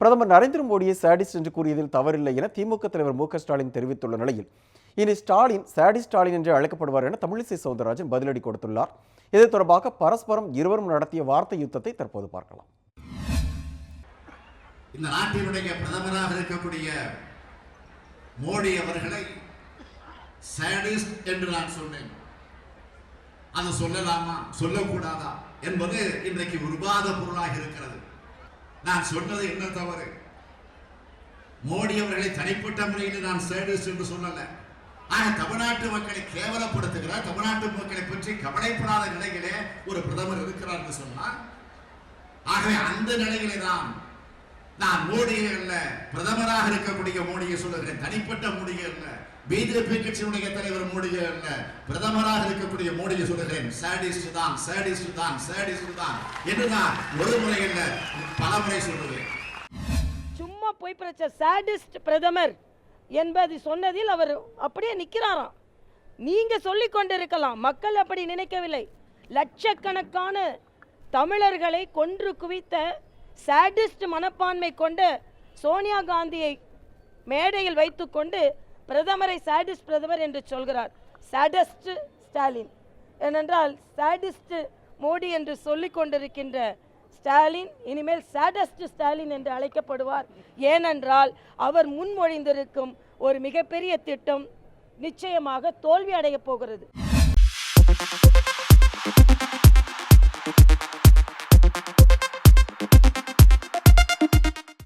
பிரதமர் நரேந்திர மோடியை சாடிஸ்ட் என்று கூறியதில் தவறில்லை என திமுக தலைவர் மு ஸ்டாலின் தெரிவித்துள்ள நிலையில் இனி ஸ்டாலின் சாடி ஸ்டாலின் என்று அழைக்கப்படுவார் என தமிழிசை சவுந்தரராஜன் பதிலடி கொடுத்துள்ளார். இது தொடர்பாக பரஸ்பரம் இருவரும் நடத்திய வார்த்தை யுத்தத்தை தற்போது பார்க்கலாம். இந்த நாட்டினுடைய பிரதமராக இருக்கக்கூடிய மோடி அவர்களை சாடிஸ்ட் என்று நான் சொன்னேன். அதை சொல்லலாமா? சொல்லக்கூடாதா? என்பது இன்றைக்கு விவாத பொருளாக இருக்கிறது. நான் சொன்னது என்ன தவறு? மோடி அவர்களை தனிப்பட்ட முறையில் நான் சேடிஸ்ட் என்று சொல்லல. ஆனால் தமிழ்நாட்டு மக்களை கேவலப்படுத்துகிறார். தமிழ்நாட்டு மக்களை பற்றி கவலைப்படாத நிலையிலே ஒரு பிரதமர் இருக்கிறார் என்று சொன்னால் ஆகவே அந்த நிலையிலே தான் நான் மோடியே அல்ல பிரதமராக இருக்கக்கூடிய மோடியை சொல்லுகிறேன். தனிப்பட்ட மோடியே அல்ல பிஜேபி கட்சியினுடைய தலைவர் மோடியே அல்ல பிரதமராக இருக்கக்கூடிய மோடியை சொல்லுகிறேன். சேடிஸ்ட் தான் சேடிஸ்ட் தான் சேடிஸ்ட் தான். என்று நான் ஒரு முறை அல்ல பல முறை சொல்லுவேன் சும்மா போய் பிரச்ச சேடிஸ்ட் பிரதமர் என்பது சொன்னதில் அவர் அப்படியே நிற்கிறாராம் நீங்க சொல்லிக் கொண்டிருக்கலாம் மக்கள் அப்படி நினைக்கவில்லை. லட்சக்கணக்கான தமிழர்களை கொன்று குவித்த சாடிஸ்ட் மனப்பான்மை கொண்ட சோனியா காந்தியை மேடையில் வைத்துக்கொண்டு பிரதமரை சாடிஸ்ட் பிரதமர் என்று சொல்கிறார். சாடஸ்ட் ஸ்டாலின் ஏனென்றால் சாடிஸ்ட் மோடி என்று சொல்லிக் கொண்டிருக்கின்ற ஸ்டாலின் இனிமேல் சாடஸ்ட் ஸ்டாலின் என்று அழைக்கப்படுவார். ஏனென்றால் அவர் முன்மொழிந்திருக்கும் ஒரு மிகப்பெரிய திட்டம் நிச்சயமாக தோல்வி அடையப் போகிறது.